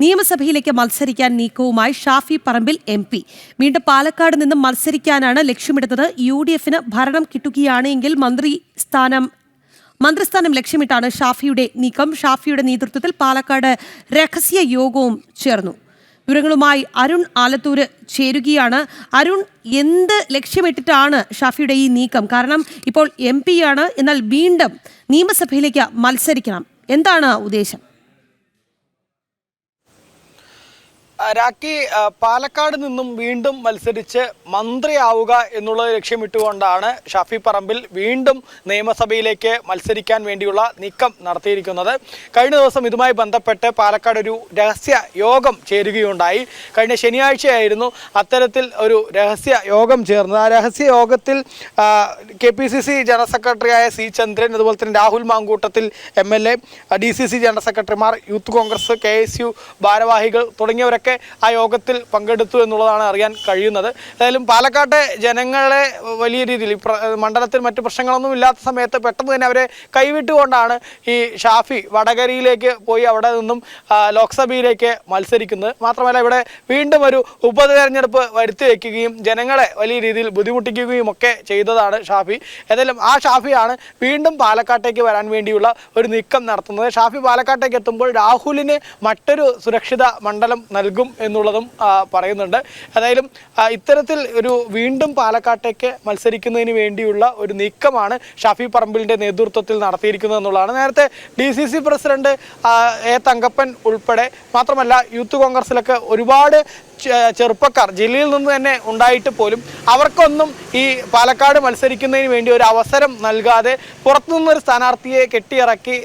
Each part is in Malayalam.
നിയമസഭയിലേക്ക് മത്സരിക്കാൻ നീക്കവുമായി ഷാഫി പറമ്പിൽ എം പി. വീണ്ടും പാലക്കാട് നിന്നും മത്സരിക്കാനാണ് ലക്ഷ്യമിടുന്നത്. യു ഡി എഫിന് ഭരണം കിട്ടുകയാണെങ്കിൽ മന്ത്രി സ്ഥാനം മന്ത്രിസ്ഥാനം ലക്ഷ്യമിട്ടാണ് ഷാഫിയുടെ നീക്കം. ഷാഫിയുടെ നേതൃത്വത്തിൽ പാലക്കാട് രഹസ്യ യോഗവും ചേർന്നു. വിവരങ്ങളുമായി അരുൺ ആലത്തൂര് ചേരുകയാണ്. അരുൺ എന്ത് ലക്ഷ്യമിട്ടിട്ടാണ് ഷാഫിയുടെ ഈ നീക്കം? കാരണം ഇപ്പോൾ എം ആണ്. എന്നാൽ വീണ്ടും നിയമസഭയിലേക്ക് മത്സരിക്കണം. എന്താണ് ഉദ്ദേശം? രാഖി പാലക്കാട് നിന്നും വീണ്ടും മത്സരിച്ച് മന്ത്രിയാവുക എന്നുള്ളത് ലക്ഷ്യമിട്ടുകൊണ്ടാണ് ഷാഫി പറമ്പിൽ വീണ്ടും നിയമസഭയിലേക്ക് മത്സരിക്കാൻ വേണ്ടിയുള്ള നീക്കം നടത്തിയിരിക്കുന്നത്. കഴിഞ്ഞ ദിവസം ഇതുമായി ബന്ധപ്പെട്ട് പാലക്കാട് ഒരു രഹസ്യ യോഗം ചേരുകയുണ്ടായി. കഴിഞ്ഞ ശനിയാഴ്ചയായിരുന്നു അത്തരത്തിൽ ഒരു രഹസ്യ യോഗം ചേർന്നത്. ആ രഹസ്യ യോഗത്തിൽ K P C C general സെക്രട്ടറിയായ സി ചന്ദ്രൻ അതുപോലെ തന്നെ Rahul Mankoottathil M L A D C C general സെക്രട്ടറിമാർ youth Congress K S U ഭാരവാഹികൾ തുടങ്ങിയവരൊക്കെ ആ യോഗത്തിൽ പങ്കെടുത്തു എന്നുള്ളതാണ് അറിയാൻ കഴിയുന്നത്. ഏതായാലും പാലക്കാട്ടെ ജനങ്ങളെ വലിയ രീതിയിൽ മണ്ഡലത്തിൽ മറ്റു പ്രശ്നങ്ങളൊന്നും ഇല്ലാത്ത സമയത്ത് പെട്ടെന്ന് തന്നെ അവരെ കൈവിട്ടുകൊണ്ടാണ് ഈ ഷാഫി വടകരയിലേക്ക് പോയി അവിടെ നിന്നും ലോക്സഭയിലേക്ക് മത്സരിക്കുന്നത്. മാത്രമല്ല ഇവിടെ വീണ്ടും ഒരു ഉപതെരഞ്ഞെടുപ്പ് വരുത്തി വയ്ക്കുകയും ജനങ്ങളെ വലിയ രീതിയിൽ ബുദ്ധിമുട്ടിക്കുകയും ഒക്കെ ചെയ്തതാണ് ഷാഫി. ഏതായാലും ആ ഷാഫിയാണ് വീണ്ടും പാലക്കാട്ടേക്ക് വരാൻ വേണ്ടിയുള്ള ഒരു നീക്കം നടത്തുന്നത്. ഷാഫി പാലക്കാട്ടേക്ക് എത്തുമ്പോൾ രാഹുലിന് മറ്റൊരു സുരക്ഷിത മണ്ഡലം നൽകും. എന്നുള്ളതും പറയുന്നുണ്ട്. ഏതായാലും ഇത്തരത്തിൽ ഒരു വീണ്ടും പാലക്കാട്ടേക്ക് മത്സരിക്കുന്നതിന് വേണ്ടിയുള്ള ഒരു നീക്കമാണ് ഷാഫി പറമ്പിലിന്റെ നേതൃത്വത്തിൽ നടത്തിയിരിക്കുന്നത് എന്നുള്ളതാണ്. നേരത്തെ D C C president A Thankappan ഉൾപ്പെടെ മാത്രമല്ല യൂത്ത് കോൺഗ്രസിലൊക്കെ ഒരുപാട് ചെറുപ്പക്കാർ ജില്ലയിൽ നിന്ന് തന്നെ ഉണ്ടായിട്ട് പോലും അവർക്കൊന്നും ഈ പാലക്കാട് മത്സരിക്കുന്നതിന് വേണ്ടി ഒരു അവസരം നൽകാതെ പുറത്തുനിന്നൊരു സ്ഥാനാർത്ഥിയെ കെട്ടിയിറക്കി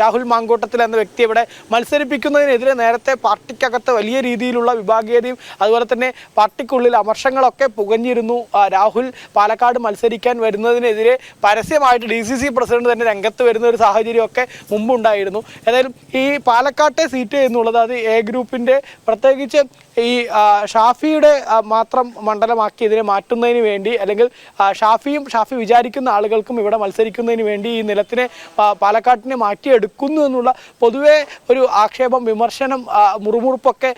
രാഹുൽ മാങ്കൂട്ടത്തിൽ എന്ന വ്യക്തി ഇവിടെ മത്സരിപ്പിക്കുന്നതിനെതിരെ നേരത്തെ പാർട്ടിക്കകത്ത് വലിയ രീതിയിലുള്ള വിഭാഗീയതയും അതുപോലെ തന്നെ പാർട്ടിക്കുള്ളിൽ അമർഷങ്ങളൊക്കെ പുകഞ്ഞിരുന്നു. രാഹുൽ പാലക്കാട് മത്സരിക്കാൻ വരുന്നതിനെതിരെ പരസ്യമായിട്ട് ഡി സി സി പ്രസിഡന്റ് തന്നെ രംഗത്ത് വരുന്ന ഒരു സാഹചര്യമൊക്കെ മുമ്പുണ്ടായിരുന്നു. ഏതായാലും ഈ പാലക്കാട്ടെ സീറ്റ് എന്നുള്ളത് അത് എ ഗ്രൂപ്പിന്റെ പ്രത്യേകിച്ച് ഈ ഷാഫിയുടെ മാത്രം മണ്ഡലമാക്കി ഇതിനെ മാറ്റുന്നതിന് വേണ്ടി അല്ലെങ്കിൽ ഷാഫിയും ഷാഫി വിചാരിക്കുന്ന ആളുകൾക്കും ഇവിടെ മത്സരിക്കുന്നതിന് വേണ്ടി ഈ നിലത്തിനെ പാലക്കാട്ടിനെ മാറ്റിയെടുക്കുന്നു എന്നുള്ള പൊതുവെ ഒരു ആക്ഷേപം വിമർശനം മുറുമുറുപ്പൊക്കെ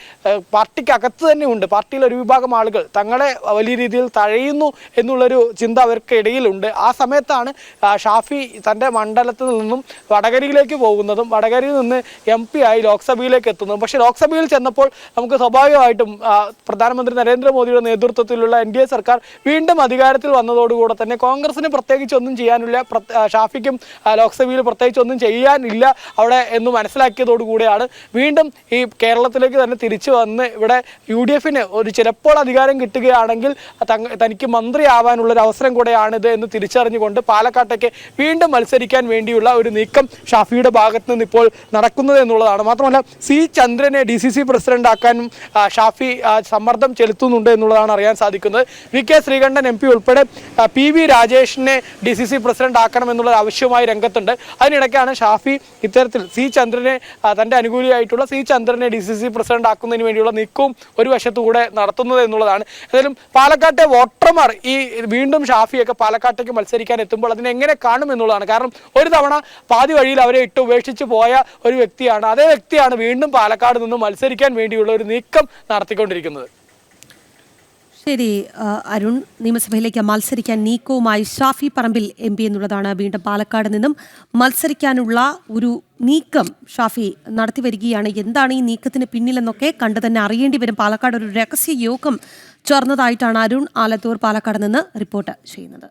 പാർട്ടിക്കകത്ത് തന്നെ ഉണ്ട്. പാർട്ടിയിലെ ഒരു വിഭാഗം ആളുകൾ തങ്ങളെ വലിയ രീതിയിൽ തഴയുന്നു എന്നുള്ളൊരു ചിന്ത അവർക്കിടയിലുണ്ട്. ആ സമയത്താണ് ഷാഫി തന്റെ മണ്ഡലത്തിൽ നിന്നും വടകരയിലേക്ക് പോകുന്നതും വടകരയിൽ നിന്ന് എം ആയി ലോക്സഭയിലേക്ക് എത്തുന്നതും. പക്ഷേ ലോക്സഭയിൽ ചെന്നപ്പോൾ നമുക്ക് സ്വാഭാവികമായിട്ടും ആ, പ്രധാനമന്ത്രി നരേന്ദ്രമോദിയുടെ നേതൃത്വത്തിലുള്ള എൻ ഡി എ സർക്കാർ വീണ്ടും അധികാരത്തിൽ വന്നതോടുകൂടെ തന്നെ കോൺഗ്രസിന് പ്രത്യേകിച്ച് ഒന്നും ചെയ്യാനില്ല. ഷാഫിക്കും ലോക്സഭയിൽ പ്രത്യേകിച്ച് ഒന്നും ചെയ്യാനില്ല അവിടെ എന്ന് മനസ്സിലാക്കിയതോടുകൂടിയാണ് വീണ്ടും ഈ കേരളത്തിലേക്ക് തന്നെ തിരിച്ചു വന്ന് ഇവിടെ യു ഡി എഫിന് ഒരു ചിലപ്പോൾ അധികാരം കിട്ടുകയാണെങ്കിൽ തനിക്ക് മന്ത്രിയാവാനുള്ള ഒരു അവസരം കൂടെയാണിത് എന്ന് തിരിച്ചറിഞ്ഞുകൊണ്ട് പാലക്കാട്ടേക്ക് വീണ്ടും മത്സരിക്കാൻ വേണ്ടിയുള്ള ഒരു നീക്കം ഷാഫിയുടെ ഭാഗത്ത് നിന്ന് ഇപ്പോൾ നടക്കുന്നത് എന്നുള്ളതാണ്. മാത്രമല്ല സി ചന്ദ്രനെ ഡി സി സി പ്രസിഡന്റ് ആക്കാനും ഷാഫി സമ്മർദ്ദം ചെലുത്തുന്നുണ്ട് എന്നുള്ളതാണ് അറിയാൻ സാധിക്കുന്നത്. V K Sreekandan M P ഉൾപ്പെടെ പി വി രാജേഷിനെ ഡി സി സി പ്രസിഡന്റ് ആക്കണം എന്നുള്ളത് ആവശ്യവുമായി രംഗത്തുണ്ട്. അതിനിടയ്ക്കാണ് ഷാഫി ഇത്തരത്തിൽ സി ചന്ദ്രനെ തന്റെ അനുകൂലിയായിട്ടുള്ള സി ചന്ദ്രനെ ഡി സി സി പ്രസിഡന്റ് ആക്കുന്നതിന് വേണ്ടിയുള്ള നീക്കവും ഒരു വശത്തുകൂടെ നടത്തുന്നത് എന്നുള്ളതാണ്. ഏതായാലും പാലക്കാട്ടെ വോട്ടർമാർ ഈ വീണ്ടും ഷാഫിയൊക്കെ പാലക്കാട്ടേക്ക് മത്സരിക്കാൻ എത്തുമ്പോൾ അതിനെ എങ്ങനെ കാണും എന്നുള്ളതാണ്. കാരണം ഒരു തവണ പാതി വഴിയിൽ അവരെ ഇട്ട് ഉപേക്ഷിച്ച് പോയ ഒരു വ്യക്തിയാണ്. അതേ വ്യക്തിയാണ് വീണ്ടും പാലക്കാട് നിന്ന് മത്സരിക്കാൻ വേണ്ടിയുള്ള ഒരു നീക്കം നടത്തിക്കൊണ്ടിരിക്കുന്നത്. ശരി അരുൺ നിയമസഭയിലേക്ക് മത്സരിക്കാൻ നീക്കവുമായി ഷാഫി പറമ്പിൽ എം പി എന്നുള്ളതാണ് വീണ്ടും പാലക്കാട് നിന്നും മത്സരിക്കാനുള്ള ഒരു നീക്കം ഷാഫി നടത്തി വരികയാണ്. എന്താണ് ഈ നീക്കത്തിന് പിന്നിലെന്നൊക്കെ കണ്ടു തന്നെ അറിയേണ്ടി വരും. പാലക്കാട് ഒരു രഹസ്യ യോഗം ചേർന്നതായിട്ടാണ് അരുൺ ആലത്തൂർ പാലക്കാട് നിന്ന് റിപ്പോർട്ട് ചെയ്യുന്നത്.